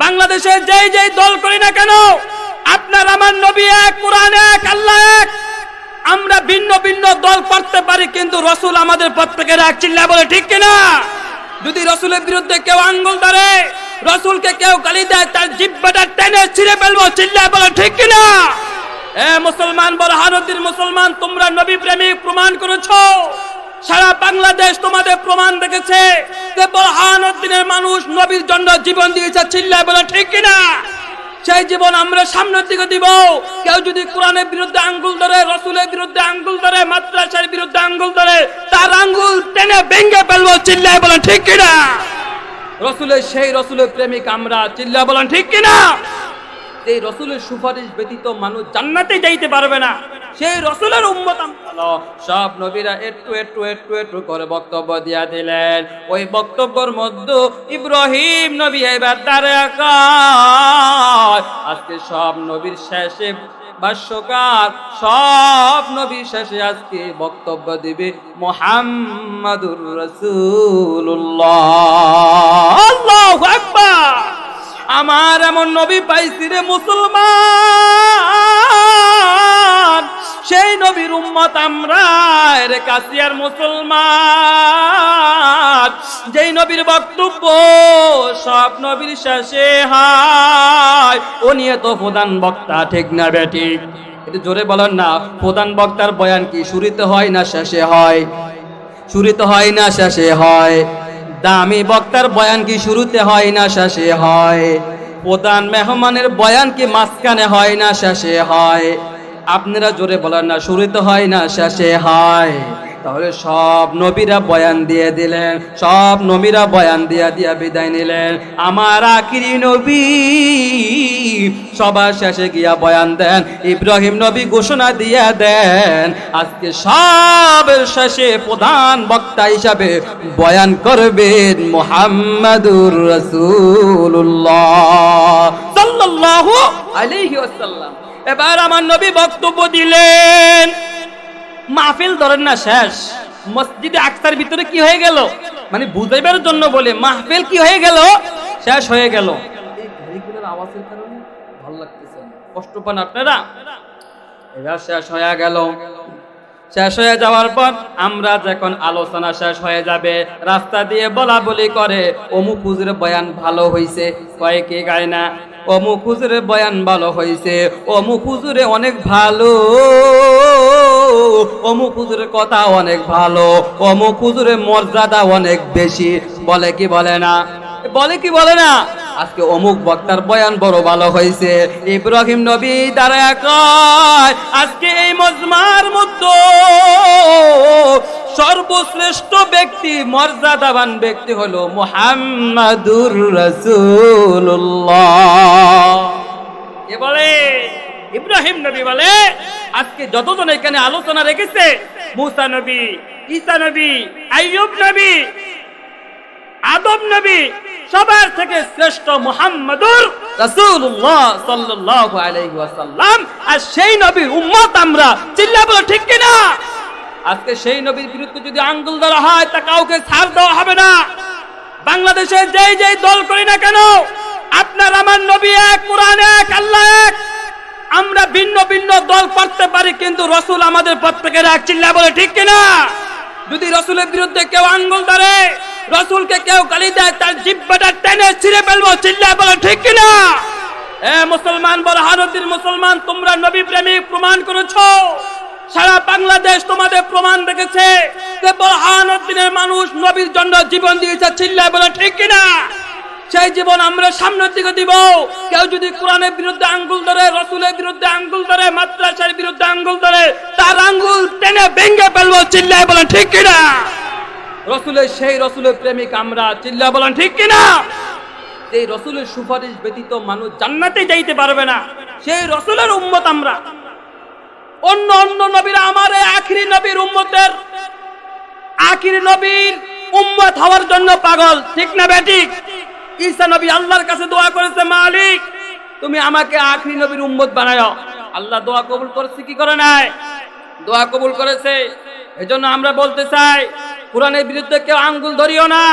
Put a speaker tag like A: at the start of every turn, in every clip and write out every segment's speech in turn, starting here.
A: বাংলাদেশে যেই যেই দল করি না কেন, আপনার আমার নবী এক, কোরআন এক, আল্লাহ এক। আমরা ভিন্ন ভিন্ন দল করতে পারি, কিন্তু রসুল আমাদের প্রত্যেকের এক। চিল্লা বলে ঠিক কিনা? যদি রসুলের বিরুদ্ধে কেউ আঙ্গুল ধরে, রসুলকে কেউ গালি দেয়, তার জিব্বাটা টেনে ছিঁড়ে ফেলব, চিল্লা বলে ঠিক কিনা? এ মুসলমান বরহানুদ্দিন মুসলমান, তোমরা নবী প্রেমিক প্রমাণ করেছ। সারা বাংলাদেশ তোমাদের প্রমাণ দেখেছে যে বরহানুদ্দিনের মানুষ নবীর জন্য জীবন দিয়েছে, চিল্লায় বলে ঠিক কিনা? সেই জীবন আমরা সামনের দিকে দিব। কেউ যদি কোরআনের বিরুদ্ধে আঙ্গুল ধরে, রসুলের বিরুদ্ধে আঙ্গুল ধরে, মাদ্রাসার বিরুদ্ধে আঙ্গুল ধরে, তার আঙ্গুল টেনে ভেঙ্গে ফেলব, চিল্লায় বলে ঠিক কিনা? রসুলের সেই রসুলের প্রেমিক আমরা চিল্লা বলেন ঠিক কিনা? এই রসুলের সুপারিশ ব্যতীত মানুষ জান্নাতে যাইতে পারবে না। সেই রসুলের উম্মত সব নবীরা একটু একটু একটু একটু করে বক্তব্য দিয়া দিলেন। ওই বক্তব্যের মধ্যে ইব্রাহিম নবী এবার দাঁড়ে আজকে সব নবীর শেষে ভাষ্যকার সব নবী শেষে আজকে বক্তব্য দিবে মোহাম্মদুর রসুল্লাহ আমার এমন নবী পাইছি রে মুসলমান। সেই নবীর উম্মত আমরা রে কাসিয়ার মুসলমান। যেই নবীর বক্তব্য, সব নবীর শেষে হায়। ও নিয়ে তো প্রধান বক্তা ঠিক না বেঠিক একটু জোরে বলেন না, প্রধান বক্তার বয়ান কি শুরুতে হয় না শেষে হয়? শুরুতে হয় না শেষে হয়। দামি বক্তার বয়ান কি শুরুতে হয় না শেষে হয়? প্রধান মেহমানের বয়ান কি মাঝখানে হয় না শেষে হয়? আপনারা জোরে বলেন না শুরুতে হয় না, শেষে হয়। তাহলে সব নবীরা বয়ান দিয়ে দিলেন, সব নবীরা বয়ান দিয়া দিয়া বিদায় নিলেন। আমার আকিরি নবী সবার শেষে গিয়া বয়ান দেন, ইব্রাহিম নবী ঘোষণা দিয়া দেন, আজকে সবের শেষে প্রধান বক্তা হিসাবে বয়ান করবেন মোহাম্মদুর রসুল্লাহ ওয়াসাল্লাম এবার আমার নবী বক্তব্য দিলেন মাহফিল ধরেন না শেষ মসজিদে আকসার ভিতরে কি হয়ে গেল? মানে বুঝাইবার জন্য বলে মাহফিল কি হয়ে গেল? শেষ হয়ে গেল। এই গাড়িগুলোর আওয়াজের কারণে ভালো লাগতেছে কষ্ট পান আপনারা? এবার শেষ হয়ে গেল। শেষ হয়ে যাওয়ার পর আমরা যখন আলোচনা শেষ হয়ে যাবে রাস্তা দিয়ে বলা বলি করে অমুক হুজুরের বয়ান ভালো হইছে কয় কে গায় না? অমুক হুজুরের বয়ান ভালো হয়েছে অমুক হুজুরে অনেক ভালো, অমুক হুজুরের কথা অনেক ভালো, অমুক হুজুরের মর্যাদা অনেক বেশি। বলে কি বলে না? বলে কি বলে না? আজকে অমুক বক্তার বয়ান বড় ভালো হয়েছে ইব্রাহিম নবী দ্বারা কয়, আজকে এই মজমার মধ্যে সর্বশ্রেষ্ঠ ব্যক্তি, মর্যাদাবান ব্যক্তি হলো মোহাম্মদুর রসুল্লাহ কে বলে? ইব্রাহিম নবী বলে। আজকে যতজন এখানে আলোচনা রেখেছে, মুসা নবী, ঈসা নবী, আইয়ুব নবী, আদম নবী, সবার থেকে শ্রেষ্ঠ মুহাম্মাদুর রাসূলুল্লাহ সাল্লাল্লাহু আলাইহি ওয়াসাল্লাম। আর সেই নবীর উম্মত আমরা চিল্লা বলো ঠিক কি না আজকে সেই নবীর বিরুদ্ধে যদি আঙ্গুল ধরা হয়, তা কাউকে ছাড় দেওয়া হবে না। বাংলাদেশে যেই যেই দল করি না কেন, আপনার আমার নবী এক, কোরআন এক, আল্লাহ এক। আমরা ভিন্ন ভিন্ন দল করতে পারি, কিন্তু রসুল আমাদের প্রত্যেকের এক, চিল্লা বলে ঠিক কিনা? যদি রসুলের বিরুদ্ধে কেউ আঙ্গুল ধরে, রসুলকে কেউ গালি দেয়, তার জিব্বাটা টেনে ছিঁড়ে ফেলব, চিল্লা বলে ঠিক কিনা? এ মুসলমান বরহানুদ্দিন মুসলমান, তোমরা নবী প্রেমিক প্রমাণ করেছ। সারা বাংলাদেশ তোমাদের প্রমাণ দেখেছে যে বরহানুদ্দিনের মানুষ নবীর জন্য জীবন দিয়েছে চিল্লা বলে ঠিক কিনা? সেই জীবন আমরা সামনের দিকে দিব। কেউ যদি কোরআনের বিরুদ্ধে আঙ্গুল ধরে, রসুলের বিরুদ্ধে আঙ্গুল ধরে, মাদ্রাসার বিরুদ্ধে আঙ্গুল ধরে, তার আঙ্গুল টেনে ভেঙ্গে ফেলব, চিল্লায় বলেন ঠিক কিনা? রসুলের সেই রসুলের প্রেমিক আমরা চিল্লা বলেন ঠিক কিনা? এই রসুলের সুপারিশ ব্যতীত মানুষ জান্নাতে যাইতে পারবে না। সেই রসুলের উম্মত আমরা। অন্য অন্য নবীরা আমার আখিরি নবীর উম্মতের, আখিরি নবীর উম্মত হওয়ার জন্য পাগল। ঠিক না বেটিক ঈসা নবী আল্লাহর কাছে দোয়া করেছে, মালিক, তুমি আমাকে আখরি নবীর উম্মত বানায় আল্লাহ দোয়া কবুল করেছে, কি করে নাই? দোয়া কবুল করেছে। এজন্য আমরা বলতে চাই, কোরআনের বিরুদ্ধে কেউ আঙ্গুল ধরিও না।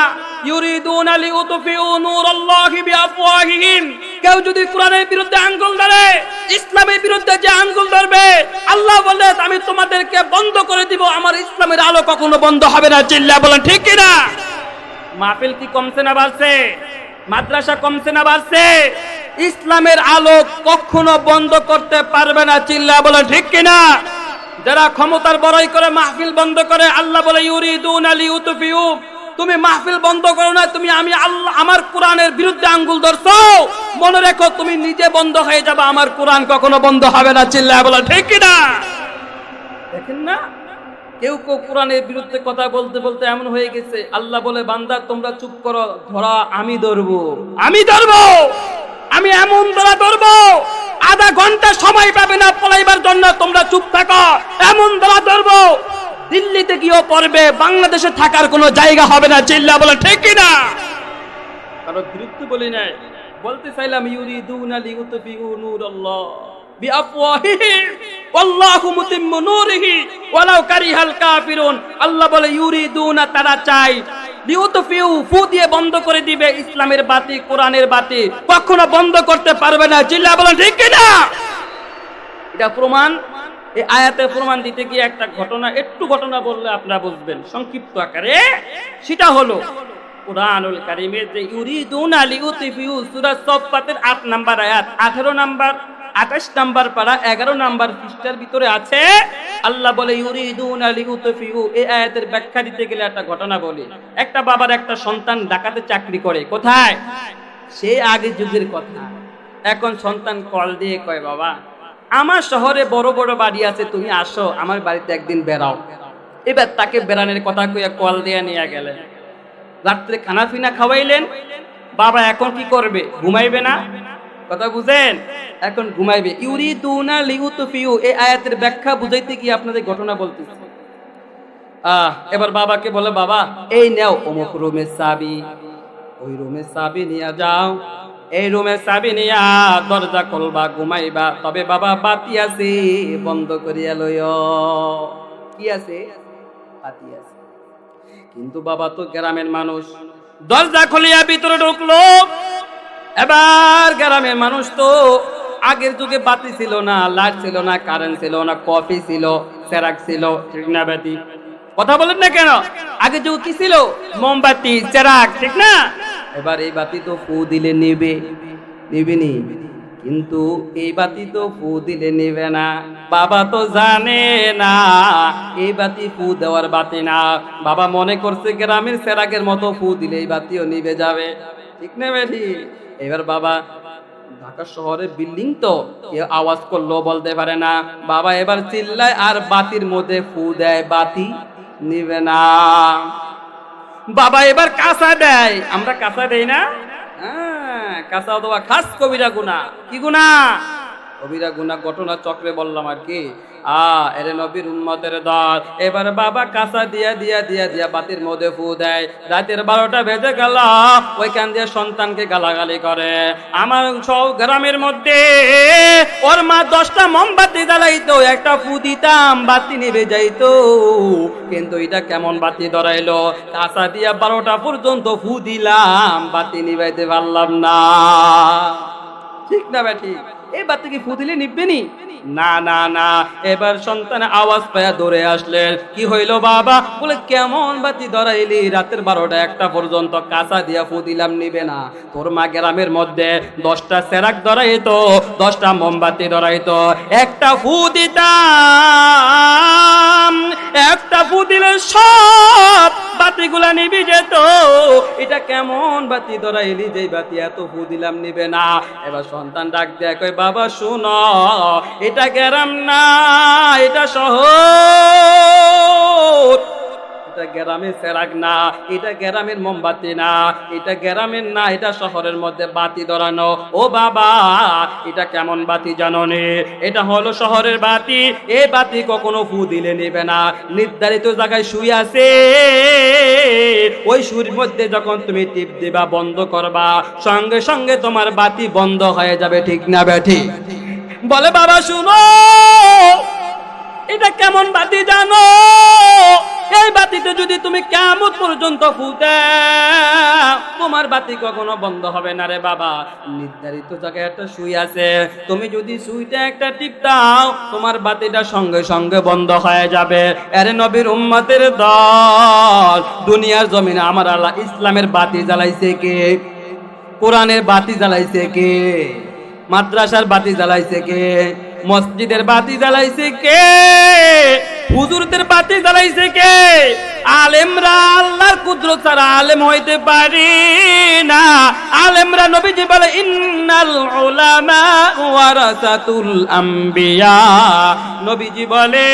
A: ইউরিদুনা লিউতফিউ নূরাল্লাহি বিআফওয়াহিহিম। কেউ যদি কোরআনের বিরুদ্ধে আঙ্গুল ধরে, ইসলামের বিরুদ্ধে যে আঙ্গুল ধরবে, আল্লাহ বলে, আমি তোমাদেরকে বন্ধ করে দিব, আমার ইসলামের আলো কখনো বন্ধ হবে না। চিল্লা বলেন, ঠিক কিনা? মাহফিল কি কমছে না বাড়ছে? মাদ্রাসা কমছে না বাড়ছে? ইসলামের আলো কখনো বন্ধ করতে পারবে না, চিল্লা বলে ঠিক কিনা? যারা ক্ষমতার বড়াই করে মাহফিল বন্ধ করে, আল্লাহ বলে, ইউরিদুন আলী উতুফিউ তুমি মাহফিল বন্ধ করো না, তুমি আমি আল্লাহ, আমার কোরআনের বিরুদ্ধে আঙ্গুল ধরছো। মনে রেখো, তুমি নিজে বন্ধ হয়ে যাবে, আমার কোরআন কখনো বন্ধ হবে না চিল্লা বলে, ঠিক কিনা দেখেন না? কেউ কেউ কোরআনের বিরুদ্ধে কথা বলতে বলতে এমন হয়ে গেছে, আল্লাহ বলে, বান্দা, তোমরা চুপ করো, ধরা, আমি ধরবো। আমি ধরবো! আমি এমন ধরা ধরবো, আধা ঘণ্টা সময় পাবে না পলাইবার জন্য, তোমরা চুপ থাকো, এমন ধরা ধরবো। দিল্লিতে গিয়েও পড়বে, বাংলাদেশে থাকার কোনো জায়গা হবে না, চিল্লা বলে, ঠিক না কারও বিরুদ্ধে বলি নাই। বলতে চাইলাম, ইউরিদুনা লিউতফিউ নূরাল্লাহ বিআফওয়াহিহিম আল্লাহ বলে তারা ফু দিয়ে বন্ধ করে দিবে, ইসলামের বাতি, কোরআনের বাতি। কখনো বন্ধ করতে পারবে না, চিল্লা বলেন ঠিক না এটা প্রমাণ এই আয়াতে প্রমাণ দিতে গিয়ে একটা ঘটনা, একটু ঘটনা বললে আপনারা বুঝবেন। সংক্ষিপ্ত আকারে। সেটা হলো, কোরআনুল কারিমের যে ইউরিদুন আলী উতিফিউ সূরা সফফাতের 8 নাম্বার আয়াত 18 নাম্বার 28 নাম্বার পারা 11 নাম্বার পৃষ্ঠার ভিতরে আছে, আল্লাহ বলে, ইউরিদুন আলী উতিফিউ এই আয়াতের ব্যাখ্যা দিতে গেলে একটা ঘটনা বলি। একটা বাবার একটা সন্তান ঢাকাতে চাকরি করে, কোথায়? সে আগে যুগের কথা। এখন সন্তান কল দিয়ে কয়, বাবা আমার শহরে বড় বড় বাড়ি আছে, তুমি আসো, আমার বাড়িতে একদিন বেড়াও। এবার তাকে বেড়ানোর কথা কইয়া কল দিয়ে নিয়ে গেলেন। রাত্রে খানা ফিনা খাওয়াইলেন, বাবা এখন কি করবে, ঘুমাইবে না? কথা বুঝেন? এখন ঘুমাইবে। ইউরিদুনা লিউতফিউ, এই আয়াতের ব্যাখ্যা বুঝাইতে গিয়ে আপনাদের ঘটনা বলতেছি। আহ, এবার বাবাকে বলে, বাবা, এই নেও অমুক রুমের চাবি, ওই রুমের চাবি নিয়ে যাও। এই রুমের চাবি নিয়া দরজা খুলবা, ঘুমাইবা। তবে বাবা বাতি আছে, বন্ধ করিয়া লইয় কি আছে? বাতি আছে। কিন্তু বাবা তো গ্রামের মানুষ। দরজা খুলিয়া ভিতরে ঢুকলো। এবার গ্রামের মানুষ তো আগের যুগে বাতি ছিল না, লাইট ছিল না, কারেন্ট ছিল না, কফি ছিল, সেরাক ছিল, ঠিক না কথা বলেন না কেন? আগের যুগে কি ছিল? মোমবাতি চেরাক ঠিক না? এবার এই বাতি তো ফু দিলে নেবে নেবে নি কিন্তু এই বাতি তো ফু দিলে নেবে না। বাবা তো জানে না, এই বাতি ফু দেওয়ার বাতি না। বাবা মনে করছে গ্রামের সেরাকের মতো ফু দিলে এই বাতিও নিবে যাবে। ঠিক নেবে বেঠি? এবার বাবা, ঢাকা শহরে বিল্ডিং তো, কেউ আওয়াজ করল বলতে পারে না। বাবা এবার চিল্লায় আর বাতির মধ্যে ফু দেয়, বাতি নিবে না। বাবা এবার কাঁচা দেয়। আমরা কাঁচা দেই না? হ্যাঁ কাঁচা দেওয়া খাস কবিরা গুনা কি গুনা কবিরা গুনা ঘটনা চক্রে বললাম আর কি। আ, এরে নবীর উম্মতের দল। এবার বাবা কাঁচা দিয়া দিয়া দিয়া দিয়া বাতির মধ্যে ফু দেয়। রাতের বারোটা বেজে গেল, ওইখান দিয়ে সন্তানকে গালাগালি করে। আমার সব গ্রামের মধ্যে ওর মা দশটা মোমবাতি জ্বালাইতো, একটা ফু দিতাম, বাতি নিভে যাইতো। কিন্তু এটা কেমন বাতি ধরাইলো? কাঁচা দিয়া বারোটা পর্যন্ত ফু দিলাম, বাতি নিভাইতে পারলাম না। ঠিক না এই বাতি কি ফুদিলে নিবেনি না? না না এবার সন্তান আওয়াজ পায়া দৌড়ে আসলেন। কি হইল বাবা? বলে, কেমন বাতি ধরাইলি? রাতের বারোটা একটা পর্যন্ত কাঁচা দিয়া ফু দিলাম, নিবে না। তোর মা গ্রামের মধ্যে দশটা সেরাক ধরাইতো, দশটা মোমবাতি ধরাইতো। একটা ফু দিতাম। একটা ফু সব বাতিগুলা নিবি যেত এটা কেমন বাতি ধরাইলি যে বাতি, এত ফু দিলাম নিবে না। এবার সন্তান ডাক দেয় কই বাবা, শুন, এটা গেরাম না, এটা শহর। এটা গ্রামের সেরাক না, এটা গ্রামের মোমবাতি না, এটা গ্রামের না, এটা শহরের মধ্যে বাতি ধরানো। ও বাবা, এটা কেমন বাতি জানো নে? এটা হলো শহরের বাতি, এ বাতি কখনো ফু দিলে নেবে না। নির্ধারিত জায়গায় শুয়ে আছে, ওই সুর মধ্যে যখন তুমি টিপ দিবা, বন্ধ করবা, সঙ্গে সঙ্গে তোমার বাতি বন্ধ হয়ে যাবে, ঠিক না ব্যাঠি বলে বাবা, শুনো, এটা কেমন বাতি জানো? এই বাতিতে যদি তুমি কেমন পর্যন্ত ফুতে তোমার বাতি কখনো বন্ধ হবে না রে বাবা। নির্ধারিত জায়গায় একটা সুই আছে। তুমি যদি সুইটা একটা টিপ দাও, তোমার বাতিটা সঙ্গে সঙ্গে বন্ধ হয়ে যাবে। আরে নবীর উম্মতের দল, দুনিয়ার জমিনে আমার আল্লাহ ইসলামের বাতি জ্বালাইছে কে? কোরআনের বাতি জ্বালাইছে কে? মাদ্রাসার বাতি জ্বালাইছে কে? মসজিদের বাতি জ্বালাইছে কে? হুজুরদের বাতি জ্বালাইছে কে? আলেমরা আল্লাহর কুদরত ছাড়া আলেম হইতে পারি না। আলেমরা নবীজি বলে, ইন্নাল উলামা ওয়ারাসাতুল আম্বিয়া। নবীজি বলে,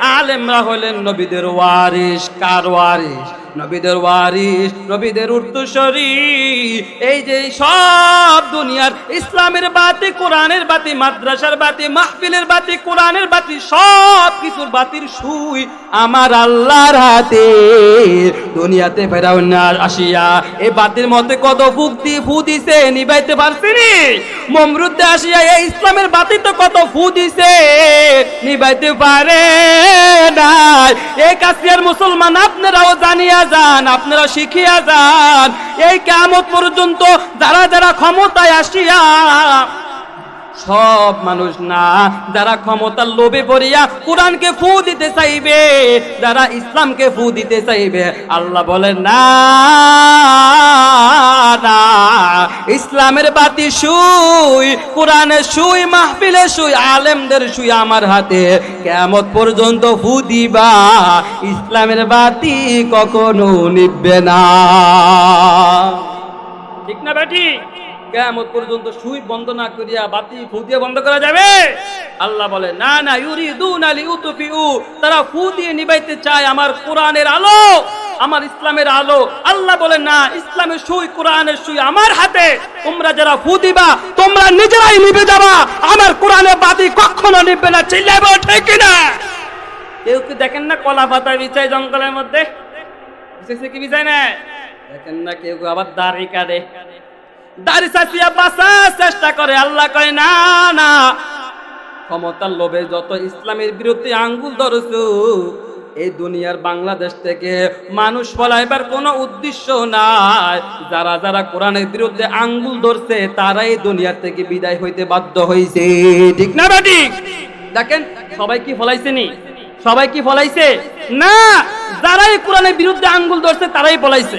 A: আলেমরা হলেন নবীদের ওয়ারিশ। কার ওয়ারিস নবীদের ওয়ারিস নবীদের উত্তরসরি এই যে সব দুনিয়ার ইসলামের বাতি, কোরআনের বাতি, মাদ্রাসার বাতি, মাহফিলের বাতি, কোরআনের বাতি, সব কিছুর বাতির সুই আমার আল্লাহর হাতে। দুনিয়াতে ফেরাও না আসিয়া এই বাতির মধ্যে কত দিয়ে ফু দিছে নিবাইতে পারছিনি মমরুদ্দে আসিয়া এই ইসলামের বাতি তো কত ফু দিছে নিবাইতে পারে না এই কাশিয়ার মুসলমান আপনারাও জানিয়া যান, আপনারা শিখিয়া যান। এই কেমত পর্যন্ত যারা যারা ক্ষমতায় আসিয়া সব মানুষ না, যারা ক্ষমতার লোভে পড়িয়া কোরআনকে ফু দিতে চাইবে, যারা ইসলামকে ফু দিতে চাইবে, আল্লাহ বলেন, না। ইসলামের বাতি সুই কোরআনের সুই মাহফিলের সুই আলেমদের সুই আমার হাতে। কেমত পর্যন্ত ফু দিবা, ইসলামের বাতি কখনো নিবে না। ঠিক না বেটি? কেমন পর্যন্ত সুই বন্ধ না করিয়া বাতি ফু দিয়ে বন্ধ করা যাবে? আল্লাহ বলে, না না, ইউরিদুন আলি উতুফিউ তারা ফু দিয়ে নিবাইতে চায় আমার কোরআনের আলো। আমার ইসলামের আলো। আল্লাহ বলে না ইসলামের সুই, কোরআনের সুই আমার হাতে। তোমরা যারা ফু দিবা, তোমরা নিজেরাই নিবে যাবা। আমার কোরআনের বাতি কখনো নিবে না চিল্লাবে ঠিক না কেউ কি দেখেন না কলা পাতা বিছায় জঙ্গলের মধ্যে? কি বিছায় না? দেখেন না কেউ আবার দাড়ি কাটে দাড়ি চাচিয়া বাঁচার চেষ্টা করে, আল্লাহ কয়, না না। ক্ষমতার লোভে যত ইসলামের বিরুদ্ধে আঙ্গুল ধরছ এই দুনিয়ার বাংলাদেশ থেকে মানুষ ফলাইবার কোনো উদ্দেশ্য নাই। যারা যারা কোরআনের বিরুদ্ধে আঙ্গুল ধরছে, তারাই দুনিয়ার থেকে বিদায় হইতে বাধ্য হয়েছে ঠিক না বেটি দেখেন, সবাই কি ফলাইছে নি? সবাই কি ফলাইছে? না! যারাই কোরআনের বিরুদ্ধে আঙ্গুল ধরছে, তারাই ফলাইছে।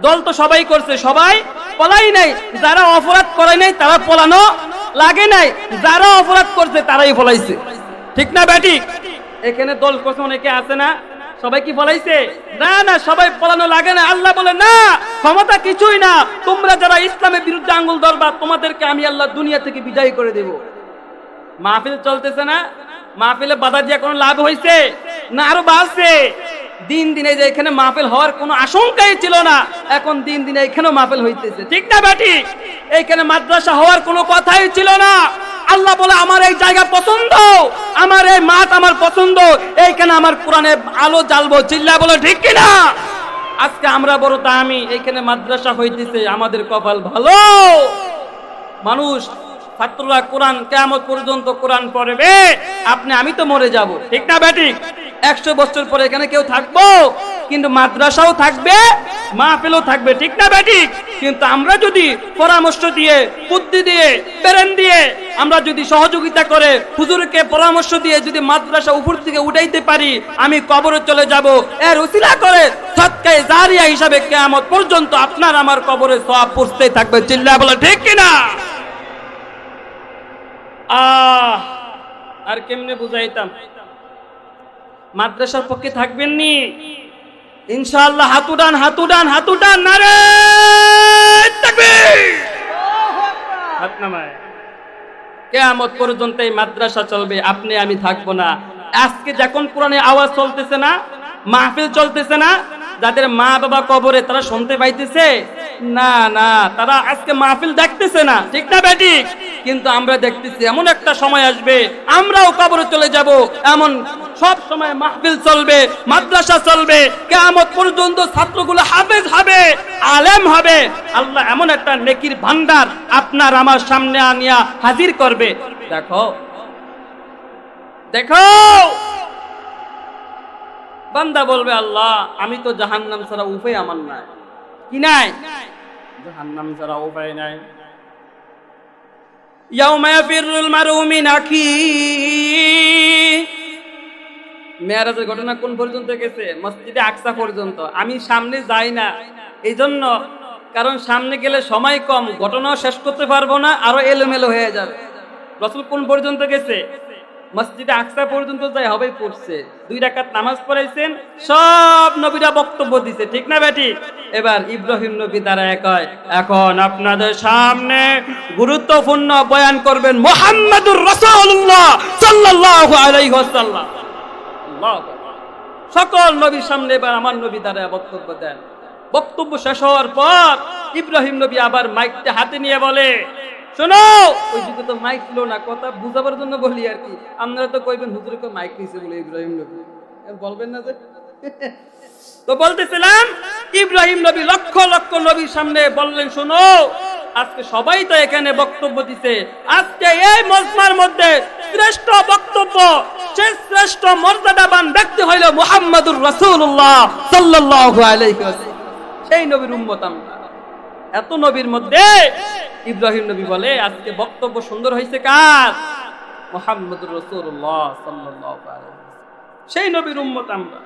A: দল তো সবাই করছে, সবাই পলাই নাই। যারা অপরাধ করে নাই, তারা পলানো লাগে নাই। যারা অপরাধ করছে, তারাই ফলাইছে। ঠিক না ব্যাটি এখানে দল করছে, অনেকে আছে না। সবাই কি ফলাইছে না না, সবাই পলানো লাগে না। আল্লাহ বলে, না, ক্ষমতা কিছুই না। তোমরা যারা ইসলামের বিরুদ্ধে আঙ্গুল ধরবা, তোমাদেরকে আমি আল্লাহ দুনিয়া থেকে বিদায় করে দেব। মাহফিল চলতেছে না? মাহফিলে বাধা দিয়ে কোনো লাভ হয়েছে না, আরও বাড়ছে। দিন দিনে যে এখানে মাহফিল হওয়ার কোনো আশঙ্কাই ছিল না। এখন দিন দিনে এখানেও মাহফিল হইতেছে। ঠিক না বেটি এইখানে মাদ্রাসা হওয়ার কোনো কথাই ছিল না। আল্লাহ বলে, আমার এই জায়গা পছন্দ। আমার এই মাঠ আমার পছন্দ। এইখানে আমার কোরআনে আলো জ্বালবো চিল্লা বলে, ঠিক কিনা আজকে আমরা বড় তা আমি, এইখানে মাদ্রাসা হইতেছে, আমাদের কপাল ভালো। মানুষ, ছাত্ররা কোরআন কেমন পর্যন্ত কোরআন পড়বে। আপনি, আমি তো মরে যাব। ঠিক না ব্যাটি একশো বছর পরে এখানে কেউ থাকব? কিন্তু মাদ্রাসাও থাকবে, মাহফিলও থাকবে, ঠিক না ব্যাটি কিন্তু আমরা যদি পরামর্শ দিয়ে, বুদ্ধি দিয়ে, প্রেরণ দিয়ে আমরা যদি সহযোগিতা করে হুজুরকে পরামর্শ দিয়ে যদি মাদ্রাসা উপর থেকে উঠাইতে পারি আমি কবরে চলে যাব। এর উসিলা করে সৎকায় জারিয়া হিসাবে কেয়ামত পর্যন্ত আপনার আমার কবরে সব পড়তেই থাকবে। চিল্লা বলে ঠিক কিনা? আহ আর কেমনে বুঝাইতাম? মাদ্রাসার পক্ষে থাকবেন নি? ইনশাআল্লাহ হাতুডান হাতুডান হাতুডান নারে! তাকবীর হাত নামায়। কেয়ামত পর্যন্ত এই মাদ্রাসা চলবে, আপনি আমি থাকব না। আজকে যখন কোরআনে আওয়াজ চলতেছে না, মাহফিল চলতেছে না, যাদের মা বাবা কবরে তারা শুনতে পাইতেছে? না না, তারা আজকে মাহফিল দেখতেছে না। ঠিক না বেটি কিন্তু আমরা দেখতেছি এমন একটা সময় আসবে, আমরাও কবরে চলে যাব। এমন সব সময় মাহফিল চলবে, মাদ্রাসা চলবে, কেয়ামত পর্যন্ত ছাত্রগুলো হাফেজ হবে, আলেম হবে। আল্লাহ এমন একটা নেকির ভান্ডার আপনার আমার সামনে আনিয়া হাজির করবে। দেখো দেখো! বান্দা বলবে, আল্লাহ, আমি তো জাহান্নাম ছাড়া উপায় আমার নাই। কি নাই? জাহান্নাম ছাড়া উপায় নাই। মেয়ারাজের ঘটনা কোন পর্যন্ত গেছে? মসজিদে আকসা পর্যন্ত। আমি সামনে যাই না। এই জন্য কারণ সামনে গেলে সময় কম, ঘটনাও শেষ করতে পারব না, আরও এলোমেলো হয়ে যাবে। রসুল কোন পর্যন্ত গেছে? মসজিদে আকসা পর্যন্ত যাই হবে পড়ছে। দুই রাকাত নামাজ পড়াইছেন, সব নবীরা বক্তব্য দিছে, ঠিক না বেটি? এবার ইব্রাহিম নবী দ্বারা কয়, এখন আপনাদের সামনে গুরুত্বপূর্ণ বয়ান করবেন মোহাম্মদুর রাসূলুল্লাহ সাল্লাল্লাহু আলাইহি ওয়াসাল্লাম। সকল নবীর সামনে এবার আমার নবী দ্বারা বক্তব্য দেন। বক্তব্য শেষ হওয়ার পর ইব্রাহিম নবী আবার মাইকটা হাতে নিয়ে বলে শোনো! ওই যুগে তো মাইক ছিল না কথা বুঝাবার জন্য বলি আর কি। আপনারা তো কইবেন হুজুরকে মাইক নিছে বলে ইব্রাহিম নবী। বলবেন না যে? তো বলতেছিলাম ইব্রাহিম নবী লক্ষ লক্ষ নবীর সামনে বললেন শোনো আজকে সবাই তো এখানে বক্তব্য দিতে আজকে এই মজমার মধ্যে শ্রেষ্ঠ বক্তব্য সে শ্রেষ্ঠ মর্যাদাবান ব্যক্তি হইল মুহাম্মাদুর রাসূলুল্লাহ সাল্লাল্লাহু আলাইহি ওয়াসাল্লাম। সেই নবীর উম্মত আমরা। এত নবীর মধ্যে ইব্রাহিম নবী বলে, আজকে বক্তব্য সুন্দর হয়েছে কার? সাল্লাল্লাহু আলাইহি সেই নবীর উম্মত আমরা।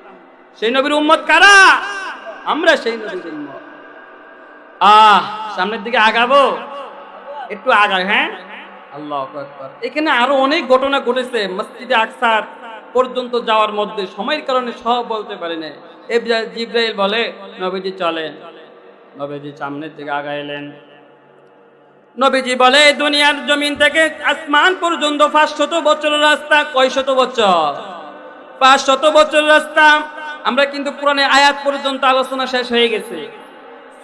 A: সেই নবীর উম্মত কারা? আমরা সেই নবীর উম্মত। আহ, সামনের দিকে আগাবো? একটু আগায় হ্যাঁ? আল্লাহ এখানে আরও অনেক ঘটনা ঘটেছে মসজিদে আকসার পর্যন্ত যাওয়ার মধ্যে। সময়ের কারণে সব বলতে পারি না জিব্রাইল বলে, নবীজি চলেন। নবীজি সামনের দিকে আগাইলেন। নবীজি বলে, দুনিয়ার জমিন থেকে আসমান পর্যন্ত পাঁচ শত বছরের রাস্তা কয় শত বছর? পাঁচ শত বছরের রাস্তা। আমরা কিন্তু পুরানে আয়াত পর্যন্ত আলোচনা শেষ হয়ে গেছে।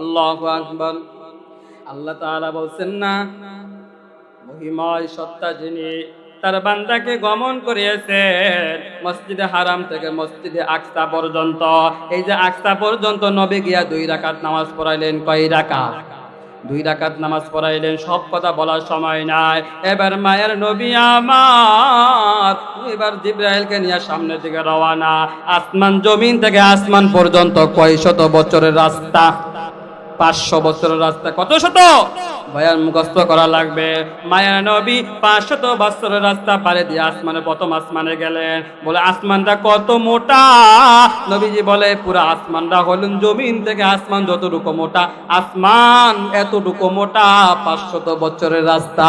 A: আল্লাহ আকবর। আল্লাহ তাআলা বলছেন, না, মহিময় সত্তা যিনি তার বান্দাকে গমন করিয়েছেন, মসজিদে হারাম থেকে মসজিদে আকসা পর্যন্ত। এই যে আকসা পর্যন্ত নবী গিয়া দুই রাকাত নামাজ পড়াইলেন কয় রাকাত? দুই রাকাত নামাজ পড়াইলেন, সব কথা বলার সময় নাই। এবার মায়ের নবী আমার, এবার জিব্রাহিলকে নিয়ে সামনের দিকে রওয়ানা আসমান জমিন থেকে আসমান পর্যন্ত কয় শত বছরের রাস্তা? পাঁচশো বছরের রাস্তা কত শত? ভয়ান মুখস্থ করা লাগবে। মায়া নবী পাঁচশত বছরের রাস্তা পারে দিয়ে আসমানে প্রথম আসমানে গেলেন। বলে, আসমানটা কত মোটা? নবীজি বলে, পুরো আসমানটা হলেন জমিন থেকে আসমান যতটুকু মোটা, আসমান এতটুকু মোটা, পাঁচশত বছরের রাস্তা।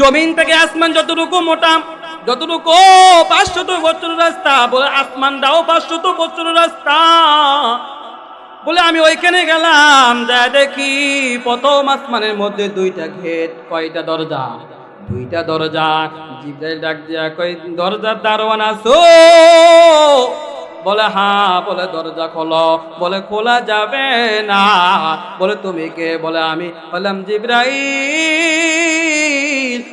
A: জমিন থেকে আসমান যতটুকু মোটা, যতটুকু পাঁচশত বছরের রাস্তা, বলে, আসমানটাও পাঁচশত বছরের রাস্তা। বলে, আমি ওইখানে গেলাম যা দেখি প্রথম আসমানের মধ্যে দুইটা ঘেট কয়টা দরজা? দুইটা দরজা, জিব্রাইল ডাক দিয়া কই দরজার দারোয়ান আসো বলে হ্যাঁ বলে, দরজা খোলো। বলে, খোলা যাবে না। বলে, তুমি কে? বলে, আমি বললাম জিব্রাইল।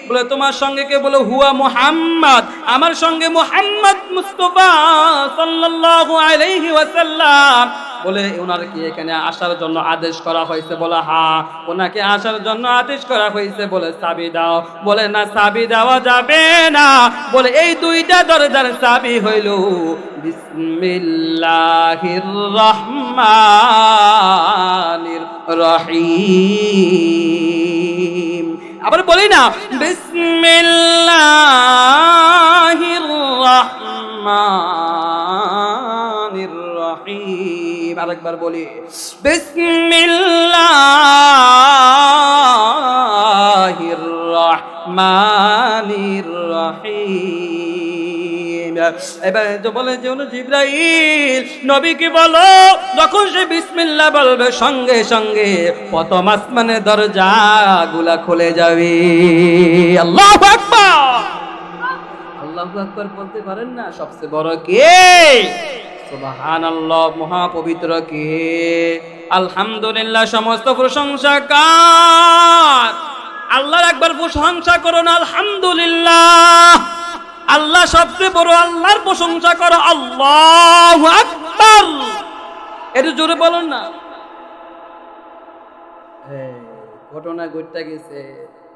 A: বলে, তোমার সঙ্গে কে? বলে, হুয়া মুহাম্মদ। আমার সঙ্গে মুহাম্মদ মুস্তফা সাল্লাল্লাহু আলাইহি ওয়াসাল্লাম। বলে ওনার কি এখানে আসার জন্য আদেশ করা হয়েছে? বলে, হা ওনাকে আসার জন্য আদেশ করা হয়েছে। বলে, চাবি দাও। বলে, না, চাবি দেওয়া যাবে না। বলে, এই দুইটা দরজার চাবি হইল বিসমিল্লাহির রহমানির রহিম। আবার বলি না, বিসমিল্লাহির রহমানির রহিম। আরেকবার বলি বলে বলো, যখন সে বিসমিল্লাহ বলবে, সঙ্গে সঙ্গে প্রথম আসমানের দরজা গুলা খুলে যাবে। আল্লাহু আল্লাহু আকবার বলতে পারেন না, সবচেয়ে বড় কে? সুবহানাল্লাহ, মহাপবিত্র কে? আলহামদুলিল্লাহ, সমস্ত প্রশংসা কার? আল্লাহর একবার প্রশংসা করুন, আলহামদুলিল্লাহ। আল্লাহ সবচেয়ে বড় আল্লাহর প্রশংসা করো, আল্লাহ আকবার। একটু জোরে বলুন না। ঘটনা ঘটতে গেছে।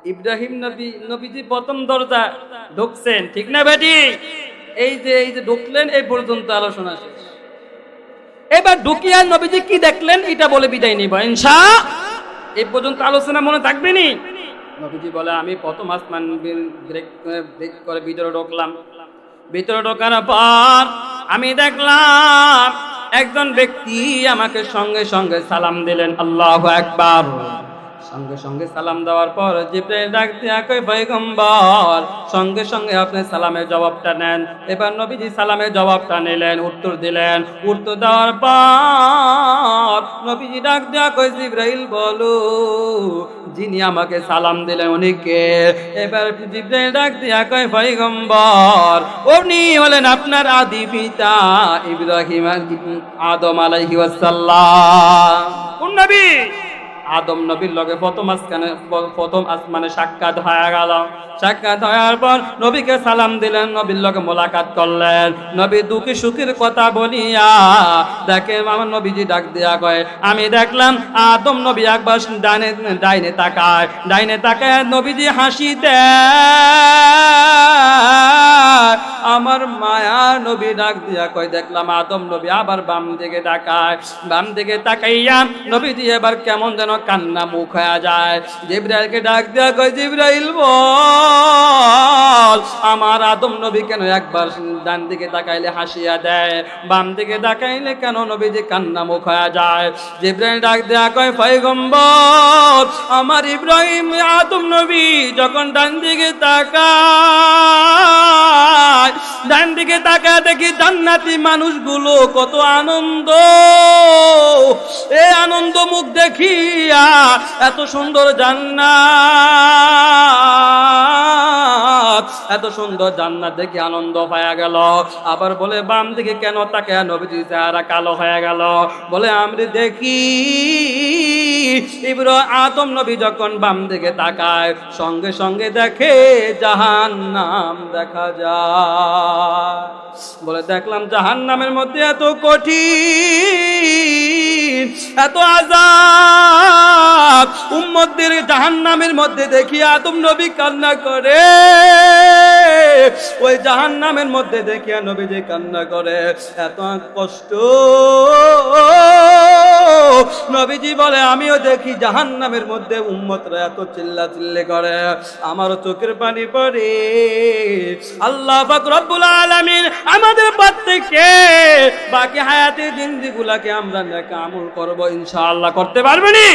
A: ইব্রাহিম নবী, নবীজি প্রথম দরজা ঢুকছেন, ঠিক না বেটি? এই যে এই যে ঢুকলেন, এই পর্যন্ত আলোচনা শেষ। এবার ঢুকিয়া নবীজি কি দেখলেন? এটা বলে বিদায় নিব। ইনশা এ পর্যন্ত আলোচনা মনে থাকবে নি? নবীজি বলে, আমি প্রথম আসমান ব্রেক করে ভিতরে ঢুকলাম। ভিতরে ঢোকার পর আমি দেখলাম একজন ব্যক্তি আমাকে সঙ্গে সঙ্গে সালাম দিলেন। আল্লাহ একবার সঙ্গে সঙ্গে সালাম দেওয়ার পর জিব্রাইল ডাক দিয়া কই পয়গম্বর, সঙ্গে সঙ্গে আপনি সালামের জবাবটা নেন। এবার নবীজি সালামের জবাবটা নিলেন, উত্তর দিলেন। উত্তর দেওয়ার পর নবীজি ডাক দিয়া কই জিব্রাইল, বলো, যিনি আমাকে সালাম দিলেন উনি কে এবার জিব্রাইল ডাক দিয়া কয়, পয়গম্বর, উনি হলেন আপনার আদি পিতা ইব্রাহিম আদম আলাইহি ওয়াসাল্লাম। কোন নবী? আদম নবীর লগে প্রথম আসমানে প্রথম আসমানে সাক্ষাৎ হয়ে গেল। সাক্ষাৎ হওয়ার পর নবীকে সালাম দিলেন, নবীর লগে মোলাকাত করলেন। নবী দুঃখী সুখীর কথা বলিয়া, দেখে আমার নবীজি ডাক দিয়া কয়, আমি দেখলাম আদম নবী একবার ডাইনে ডাইনে তাকায়। ডাইনে তাকায় নবীজি হাসি দেয় আমার মায়া নবী ডাক দিয়া কয়, দেখলাম আদম নবী আবার বাম দিকে ডাকায় বাম দিকে তাকাইয়া নবীজি এবার কেমন যেন কান্না মুখ হয়ে যায়। জিব্রাইলকে ডাক দিয়া কয়, জিব্রাইল বল, আমার আদম নবী কেন একবার ডান দিকে তাকাইলে হাসিয়া দেয়? বাম দিকে তাকাইলে কেন নবী যে কান্না মুখ হয়ে যায়? জিব্রাইল ডাক দিয়া কয়, পয়গম্বর, আমার ইব্রাহিম আদম নবী যখন ডান দিকে তাকায়, ডান দিকে তাকায় দেখি জান্নাতি মানুষগুলো কত আনন্দ। এ আনন্দ মুখ দেখিয়া এত সুন্দর জান্নাত, এত সুন্দর জান্নাত দেখে আনন্দ হয়ে গেল। আবার বলে, বাম দিকে কেন তাকে নবীজি চেহারা কালো হয়ে গেল। বলে, আমি দেখি, ইব্র আদম নবী যখন বাম দিকে তাকায়, সঙ্গে সঙ্গে দেখে জাহান নাম দেখা যায়। বলে, দেখলাম জাহান নামের মধ্যে এত কঠিন এত আজাব উম্মতদের জাহান নামের মধ্যে দেখি আদম নবী কান্না করে। ওই জাহান নামের মধ্যে দেখিয়া নবী যে কান্না করে। এত কষ্ট। নবীজি বলে, আমিও দেখি জাহান নামের মধ্যে উম্মতরা এত চিল্লা চিল্লে করে। আমারও চোখের পানি পড়ে। আল্লাহ রব্বুল আলামিন আমাদের প্রত্যেককে বাকি হায়াতের জিন্দিগুলাকে আমরা নেকা আমল করব ইনশাআল্লাহ। করতে পারবেনি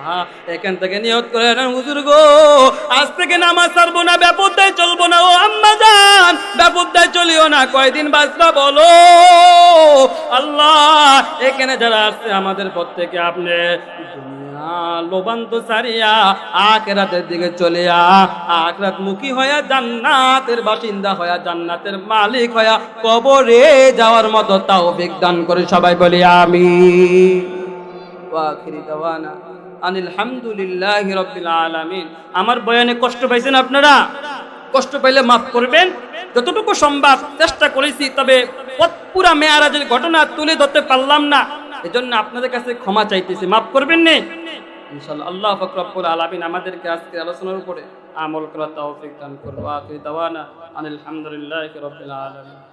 A: আল্লাহ, এখান থেকে নিয়ত করে হুজুর গো আজ থেকে নামাজ ছাড়বো না ব্যাপদায় চলবো না ও আম্মা যান ব্যাপদায় চলিও না কয়দিন বলো? আল্লাহ এখানে যারা আসছে আমাদের প্রত্যেকে আপনি লোবান্ত সারিয়া দিকে চলিয়া মুখী হইয়া জান্নাতের বাসিন্দা হইয়া জান্নাতের মালিক হইয়া কবরে যাওয়ার মতো তাও বিজ্ঞান করে সবাই বলি আমি ওয়াখিরি আনিল হামদুলিল্লাহি রাব্বিল আলামিন। আমার বয়ানে কষ্ট পাইছেন আপনারা? কষ্ট পাইলে মাফ করবেন। যতটুকু সম্ভব চেষ্টা করেছি, তবে পুরা মেয়ারাজের ঘটনা তুলে ধরতে পারলাম না। এজন্য আপনাদের কাছে ক্ষমা চাইতেছি। মাফ করবেন নে? ইনশাআল্লাহ, আল্লাহ পাক রব্বুল আলামিন আমাদেরকে আজকে আলোচনার উপরে আমল করার তৌফিক দান ওয়া আখির দাওয়ানা আনিল হামদুলিল্লাহি রাব্বিল আলামিন।